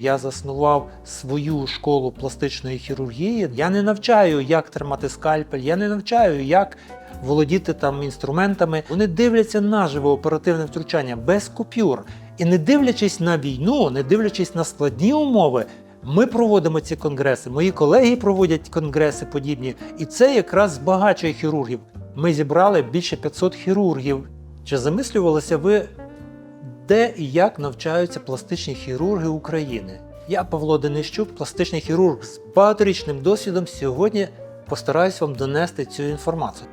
Я заснував свою школу пластичної хірургії. Я не навчаю, як тримати скальпель, я не навчаю, як володіти там інструментами. Вони дивляться наживо оперативне втручання без купюр. І не дивлячись на війну, не дивлячись на складні умови, ми проводимо ці конгреси. Мої колеги проводять конгреси подібні, і це якраз збагачує хірургів. Ми зібрали більше 500 хірургів. Чи замислювалися ви де і як навчаються пластичні хірурги України. Я Павло Денищук, пластичний хірург з багаторічним досвідом. Сьогодні постараюсь вам донести цю інформацію.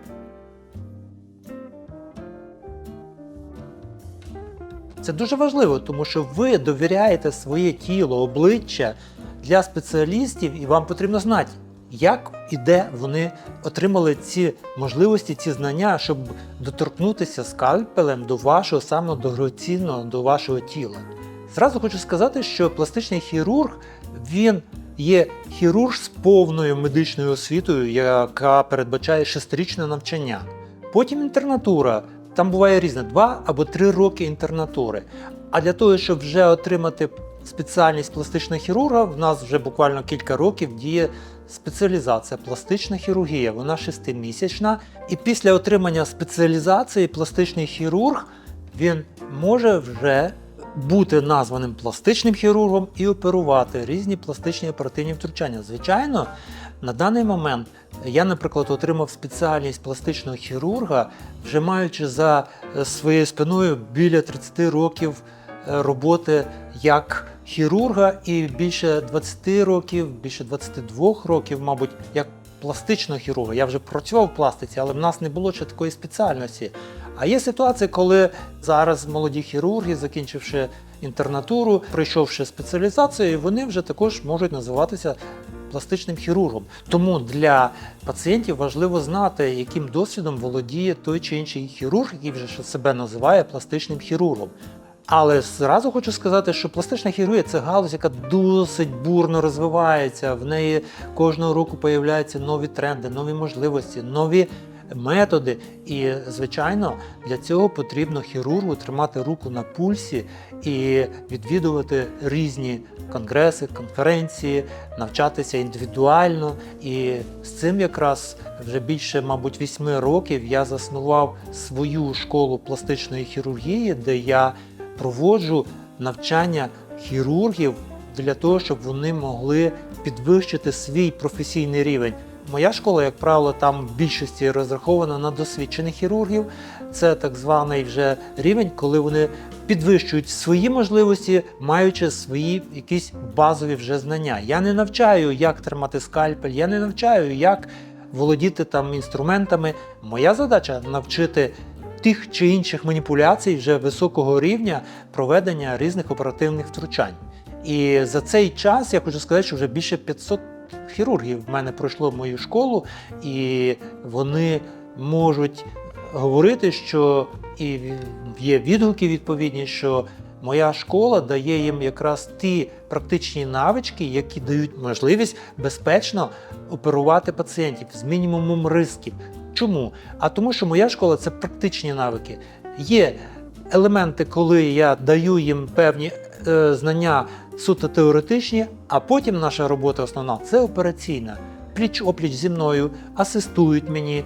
Це дуже важливо, тому що ви довіряєте своє тіло, обличчя для спеціалістів, і вам потрібно знати, як і де вони отримали ці можливості, ці знання, щоб доторкнутися скальпелем до вашого самого дорогоцінного, до вашого тіла. Зразу хочу сказати, що пластичний хірург він є хірург з повною медичною освітою, яка передбачає шестирічне навчання. Потім інтернатура. Там буває різне, два або три роки інтернатури. А для того, щоб вже отримати спеціальність пластичного хірурга, в нас вже буквально кілька років діє спеціалізація пластична хірургія. Вона шестимісячна. І після отримання спеціалізації пластичний хірург він може вже бути названим пластичним хірургом і оперувати різні пластичні оперативні втручання. Звичайно, на даний момент я, наприклад, отримав спеціальність пластичного хірурга, вже маючи за е, своєю спиною біля 30 років роботи як хірурга і більше 20 років, більше 22 років, мабуть, як пластичного хірурга. Я вже працював в пластиці, але в нас не було ще такої спеціальності. А є ситуації, коли зараз молоді хірурги, закінчивши інтернатуру, пройшовши спеціалізацію, вони вже також можуть називатися пластичним хірургом. Тому для пацієнтів важливо знати, яким досвідом володіє той чи інший хірург, який вже себе називає пластичним хірургом. Але зразу хочу сказати, що пластична хірургія це галузь, яка досить бурно розвивається. В неї кожного року появляються нові тренди, нові можливості, нові методи. І, звичайно, для цього потрібно хірургу тримати руку на пульсі і відвідувати різні конгреси, конференції, навчатися індивідуально. І з цим якраз вже більше, мабуть, вісьми років я заснував свою школу пластичної хірургії, де я проводжу навчання хірургів для того, щоб вони могли підвищити свій професійний рівень. Моя школа, як правило, там в більшості розрахована на досвідчених хірургів. Це так званий вже рівень, коли вони підвищують свої можливості, маючи свої якісь базові вже знання. Я не навчаю, як тримати скальпель, я не навчаю, як володіти там інструментами. Моя задача навчити тих чи інших маніпуляцій вже високого рівня проведення різних оперативних втручань. І за цей час я хочу сказати, що вже більше 500 хірургів в мене пройшло в мою школу, і вони можуть говорити, що і є відгуки відповідні, що моя школа дає їм якраз ті практичні навички, які дають можливість безпечно оперувати пацієнтів з мінімумом ризиків. Чому? А тому, що моя школа це практичні навики. Є елементи, коли я даю їм певні е, знання суто теоретичні, а потім наша робота основна це операційна. Пліч опліч зі мною асистують мені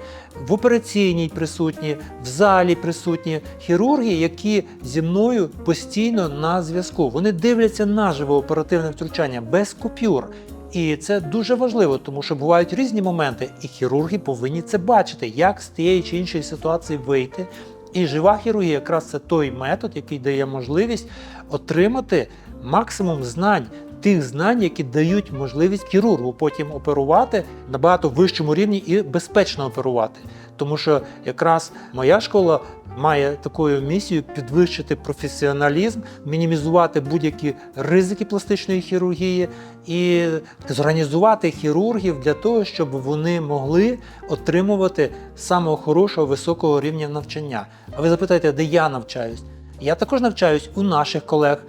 в операційній присутні, в залі присутні хірурги, які зі мною постійно на зв'язку. Вони дивляться наживо оперативне втручання без купюр. І це дуже важливо, тому що бувають різні моменти, і хірурги повинні це бачити, як з тієї чи іншої ситуації вийти. І жива хірургія якраз це той метод, який дає можливість отримати максимум знань, тих знань, які дають можливість хірургу потім оперувати на багато вищому рівні і безпечно оперувати. Тому що якраз моя школа має такою місією підвищити професіоналізм, мінімізувати будь-які ризики пластичної хірургії і зорганізувати хірургів для того, щоб вони могли отримувати самого хорошого високого рівня навчання. А ви запитаєте, де я навчаюсь? Я також навчаюсь у наших колег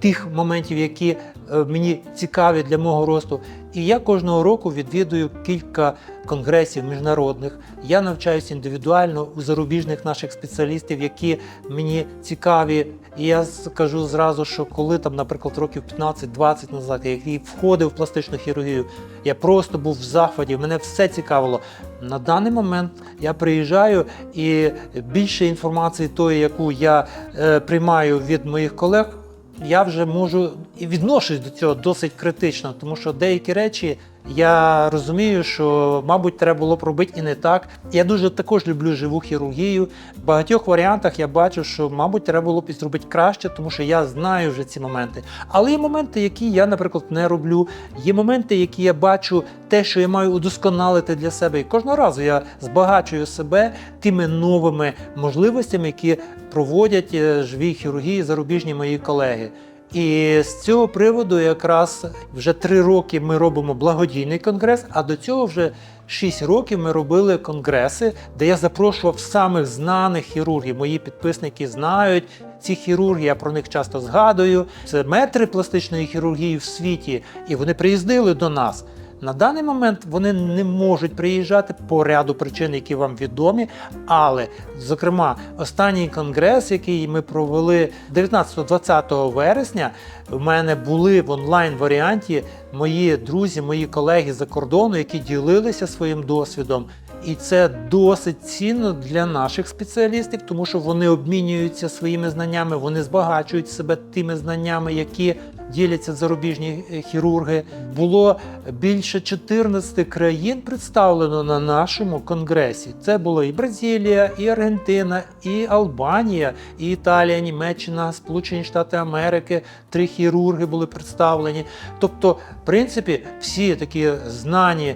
тих моментів, які е, мені цікаві для мого росту. І я кожного року відвідую кілька конгресів міжнародних. Я навчаюся індивідуально у зарубіжних наших спеціалістів, які мені цікаві. І я скажу зразу, що коли там, наприклад, років 15-20 назад, я який входив в пластичну хірургію, я просто був в захваті, мене все цікавило. На даний момент я приїжджаю і більше інформації тої, яку я е, приймаю від моїх колег, я вже можу і відношусь до цього досить критично, тому що деякі речі я розумію, що, мабуть, треба було б робити і не так. Я дуже також люблю живу хірургію. В багатьох варіантах я бачу, що, мабуть, треба було б зробити краще, тому що я знаю вже ці моменти. Але є моменти, які я, наприклад, не роблю. Є моменти, які я бачу, те, що я маю удосконалити для себе. І кожного разу я збагачую себе тими новими можливостями, які проводять е, живі хірургії зарубіжні мої колеги. І з цього приводу якраз вже три роки ми робимо благодійний конгрес, а до цього вже шість років ми робили конгреси, де я запрошував самих знаних хірургів. Мої підписники знають ці хірурги, я про них часто згадую. Це метри пластичної хірургії в світі, і вони приїздили до нас. На даний момент вони не можуть приїжджати по ряду причин, які вам відомі. Але, зокрема, останній конгрес, який ми провели 19-20 вересня, в мене були в онлайн варіанті мої друзі, мої колеги за кордону, які ділилися своїм досвідом. І це досить цінно для наших спеціалістів, тому що вони обмінюються своїми знаннями, вони збагачують себе тими знаннями, які діляться зарубіжні е, хірурги. Було більше 14 країн представлено на нашому конгресі. Це було і Бразилія, і Аргентина, і Албанія, і Італія, Німеччина, Сполучені Штати Америки. Три хірурги були представлені. Тобто, в принципі, всі такі знані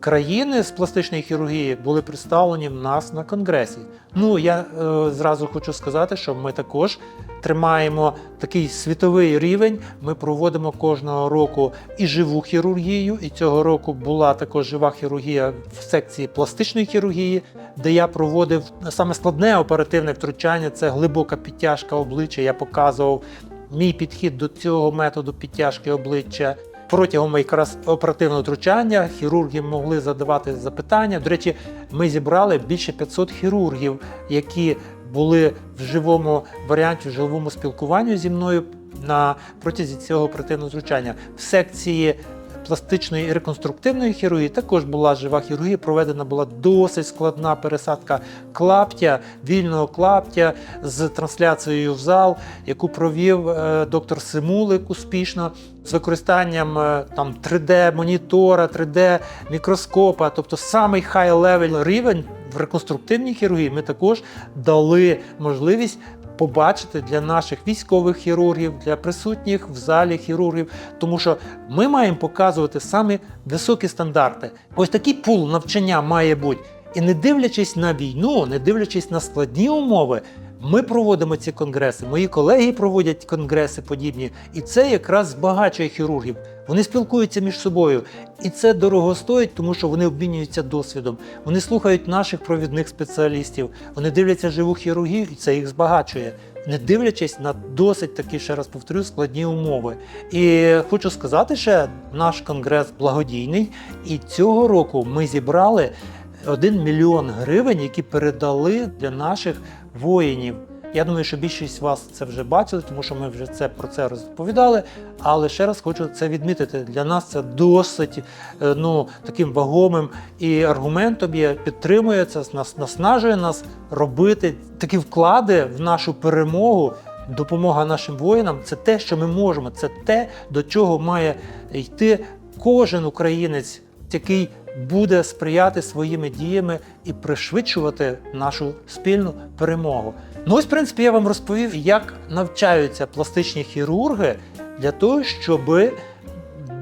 країни з пластичної хірургії були представлені в нас на конгресі. Ну я е, зразу хочу сказати, що ми також тримаємо такий світовий рівень. Ми проводимо кожного року і живу хірургію. І цього року була також жива хірургія в секції пластичної хірургії, де я проводив саме складне оперативне втручання. Це глибока підтяжка обличчя. Я показував мій підхід до цього методу підтяжки обличчя. Протягом якраз оперативного втручання хірурги могли задавати запитання. До речі, ми зібрали більше 500 хірургів, які були в живому варіанті, в живому спілкуванні зі мною на протязі цього оперативного втручання. В секції пластичної і реконструктивної хірургії також була жива хірургія. Проведена була досить складна пересадка клаптя, вільного клаптя з трансляцією в зал, яку провів е, доктор Симулик успішно з використанням е, там 3D-монітора, 3D-мікроскопа, тобто самий хай-левел рівень в реконструктивній хірургії ми також дали можливість побачити для наших військових хірургів, для присутніх в залі хірургів, тому що ми маємо показувати саме високі стандарти. Ось такий пул навчання має бути. І не дивлячись на війну, не дивлячись на складні умови, ми проводимо ці конгреси. Мої колеги проводять конгреси подібні, і це якраз збагачує хірургів. Вони спілкуються між собою, і це дорого стоїть, тому що вони обмінюються досвідом. Вони слухають наших провідних спеціалістів, вони дивляться живу хірургію, і це їх збагачує. Не дивлячись на досить такі, ще раз повторю, складні умови. І хочу сказати, що наш конгрес благодійний, і цього року ми зібрали 1 мільйон гривень, які передали для наших воїнів. Я думаю, що більшість вас це вже бачили, тому що ми вже це про це розповідали. Але ще раз хочу це відмітити. Для нас це досить е, ну, таким вагомим і аргументом є, підтримує це, нас наснажує нас робити такі вклади в нашу перемогу. Допомога нашим воїнам це те, що ми можемо, це те, до чого має йти кожен українець, який буде сприяти своїми діями і пришвидшувати нашу спільну перемогу. Ну ось, в принципі, я вам розповів, як навчаються пластичні хірурги для того, щоб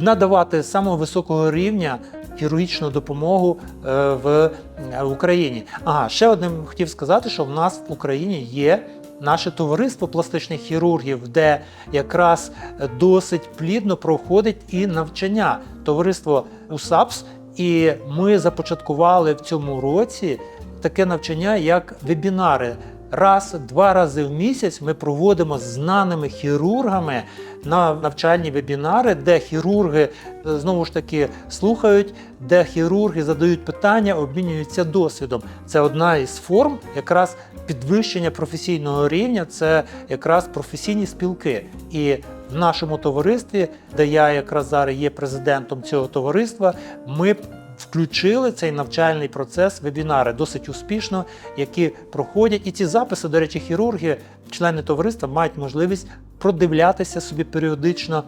надавати самого високого рівня хірургічну допомогу е, в е, Україні. Ага, ще одним хотів сказати, що в нас в Україні є наше товариство пластичних хірургів, де якраз досить плідно проходить і навчання. Товариство УСАПС, і ми започаткували в цьому році таке навчання, як вебінари. раз-два рази в місяць ми проводимо з знаними хірургами на навчальні вебінари, де хірурги е, знову ж таки слухають, де хірурги задають питання, обмінюються досвідом. Це одна із форм якраз підвищення професійного рівня, це якраз професійні спілки. І в нашому товаристві, де я якраз зараз є президентом цього товариства, ми включили цей навчальний процес вебінари досить успішно, які проходять. І ці записи, до речі, хірурги, члени товариства мають можливість продивлятися собі періодично,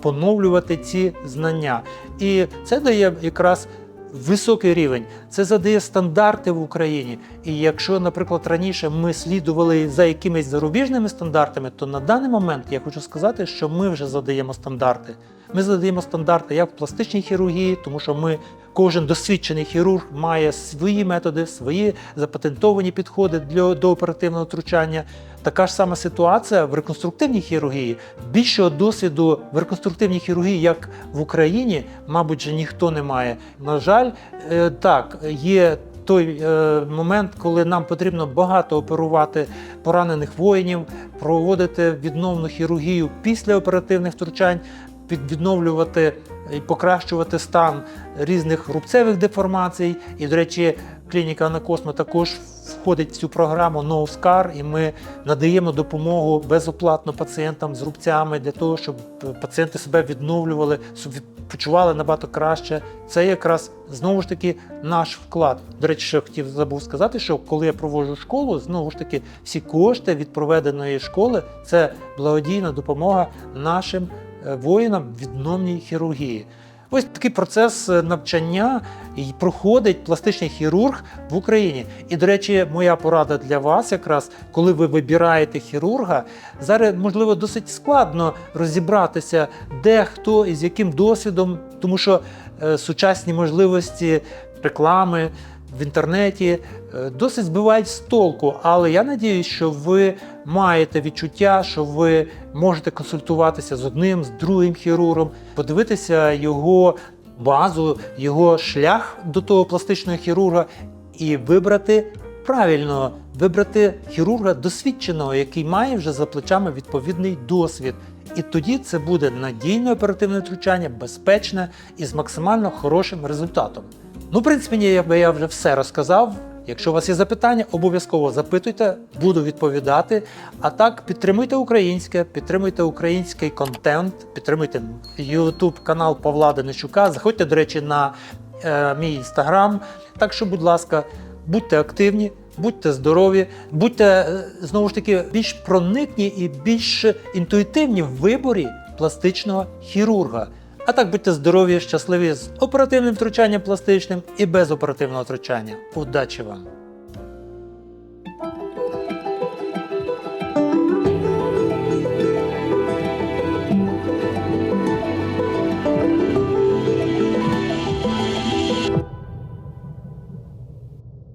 поновлювати ці знання. І це дає якраз високий рівень. Це задає стандарти в Україні. І якщо, наприклад, раніше ми слідували за якимись зарубіжними стандартами, то на даний момент я хочу сказати, що ми вже задаємо стандарти. Ми задаємо стандарти як в пластичній хірургії, тому що ми кожен досвідчений хірург має свої методи, свої запатентовані підходи для до оперативного втручання. Така ж сама ситуація в реконструктивній хірургії. Більшого досвіду в реконструктивній хірургії, як в Україні, мабуть, же ніхто не має. На жаль, е, так, є той е, момент, коли нам потрібно багато оперувати поранених воїнів, проводити відновну хірургію після оперативних втручань, відновлювати і покращувати стан різних рубцевих деформацій. І, до речі, клініка Анакосмо також входить в цю програму No Scar, і ми надаємо допомогу безоплатно пацієнтам з рубцями для того, щоб е, пацієнти себе відновлювали, почували набагато краще. Це якраз знову ж таки наш вклад. До речі, що хотів забув сказати, що коли я проводжу школу, знову ж таки всі кошти від проведеної школи це благодійна допомога нашим воїнам в відновній хірургії. Ось такий процес е, навчання проходить пластичний хірург в Україні. І, до речі, моя порада для вас, якраз коли ви вибираєте хірурга, зараз можливо досить складно розібратися, де хто і з яким досвідом, тому що е, сучасні можливості реклами в інтернеті е, досить збивають з толку. Але я надіюсь, що ви маєте відчуття, що ви можете консультуватися з одним, з другим хірургом, подивитися його базу, його шлях до того пластичного хірурга і вибрати правильно, вибрати хірурга досвідченого, який має вже за плечами відповідний досвід. І тоді це буде надійне оперативне втручання, безпечне і з максимально хорошим результатом. Ну, в принципі, я, я вже все розказав. Якщо у вас є запитання, обов'язково запитуйте, буду відповідати. А так, підтримуйте українське, підтримуйте український контент, підтримуйте YouTube канал Павла Денищука. Заходьте, до речі, на е, мій інстаграм. Так що, будь ласка, будьте активні, будьте здорові, будьте е, знову ж таки більш проникні і більш інтуїтивні в виборі пластичного хірурга. А так будьте здорові, щасливі з оперативним втручанням пластичним і без оперативного втручання. Удачі вам!